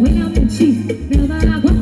ไม่นำชิเราบ้า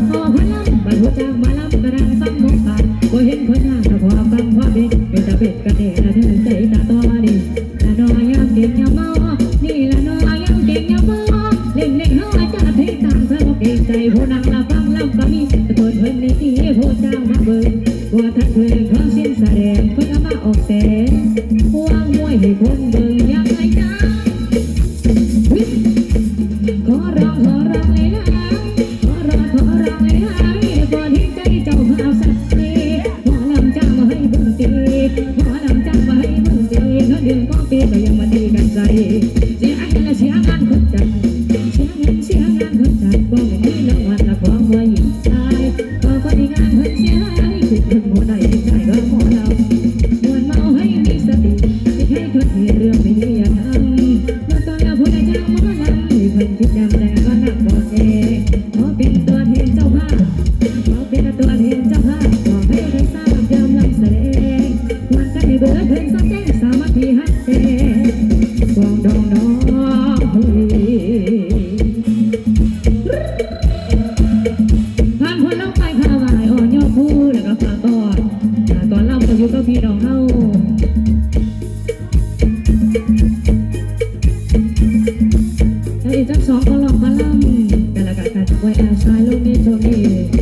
เอกทั้งสองก็หลอกมาล่ำแต่ละกันกันไว้แอลชายลูกนี้โจนี้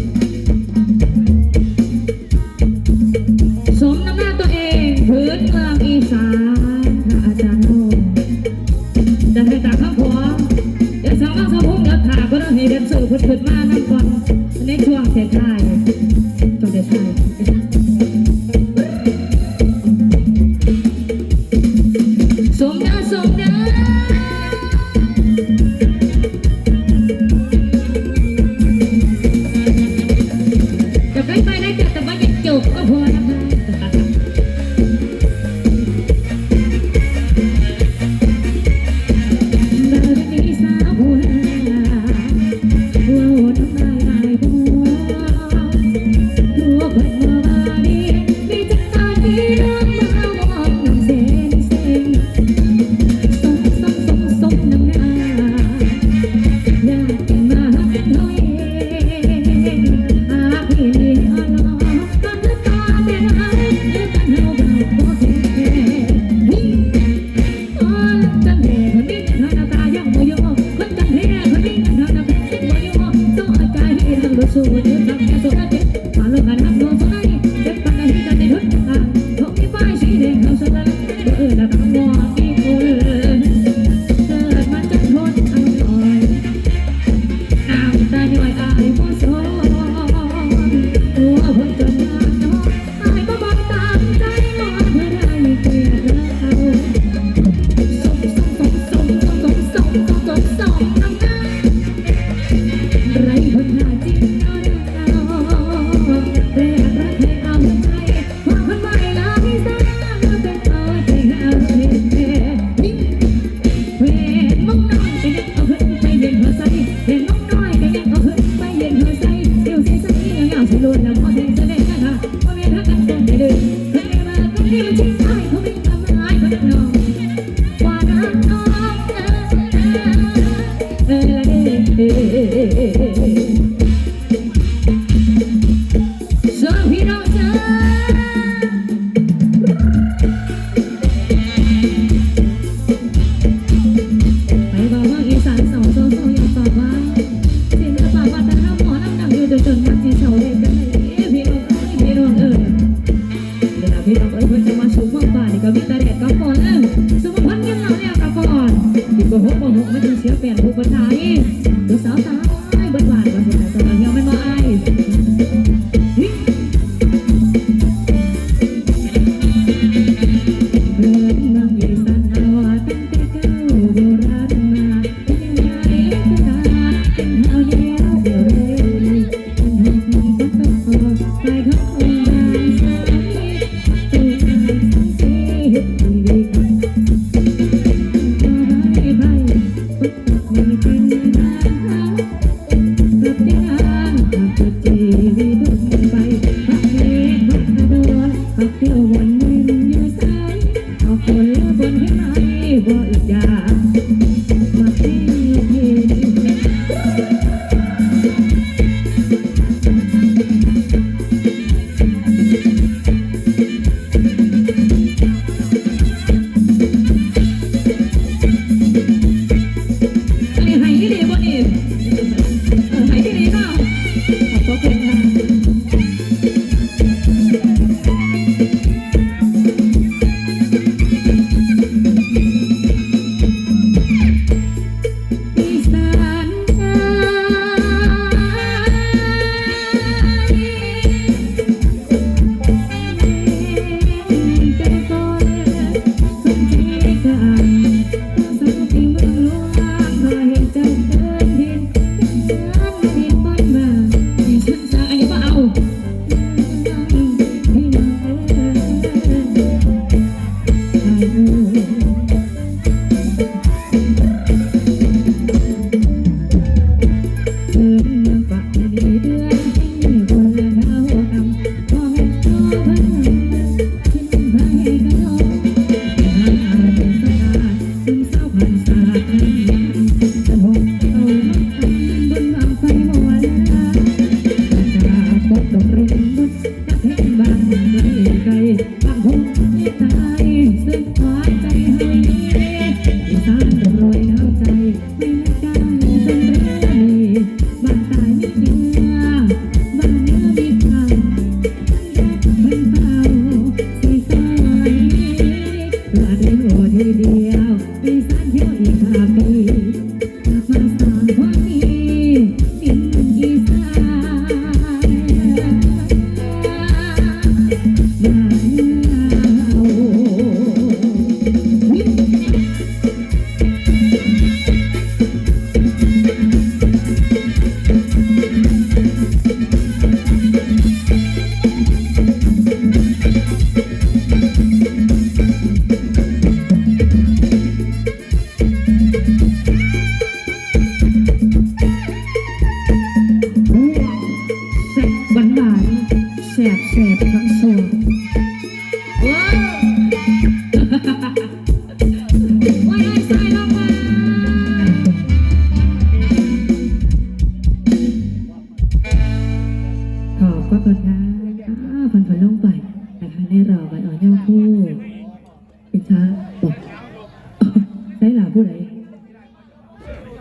ผู้ใด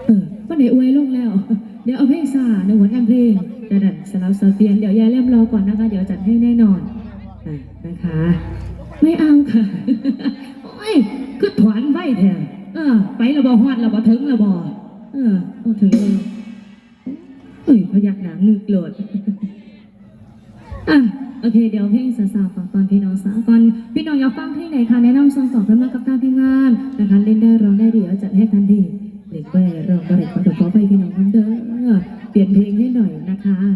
เออป้าไหนอวยลงแล้ว เดี๋ยวเอาเพลงซาในหัวแอมเพลงระดับสลับสเปียนเดี๋ยวยายเล่มรอก่อนนะคะ เดี๋ยวจัดให้แน่นอนอะนะคะ ไม่เอาค่ะโอ้ยคือถอนไว้แท้เออ ไประบอฮอดระบอถึงระบอเออเอาถึงเลยเอ้ยพยักหนางึกโหลดอะ โอเค เดี๋ยวเพลงสาวๆขงตอนพี่น้องสาวก่อนพี่น้องอยากฟังเพลงไหนคะแนะนำซองต่อกันมากับการทีงานนะคะเล่นได้ร้องได้เดี๋ยวจัดให้ทันทีเด็กแว่ร้องก็ได้ขอขอไปพี่น้องเด้อเปลี่ยนเพลงให้หน่อยนะคะ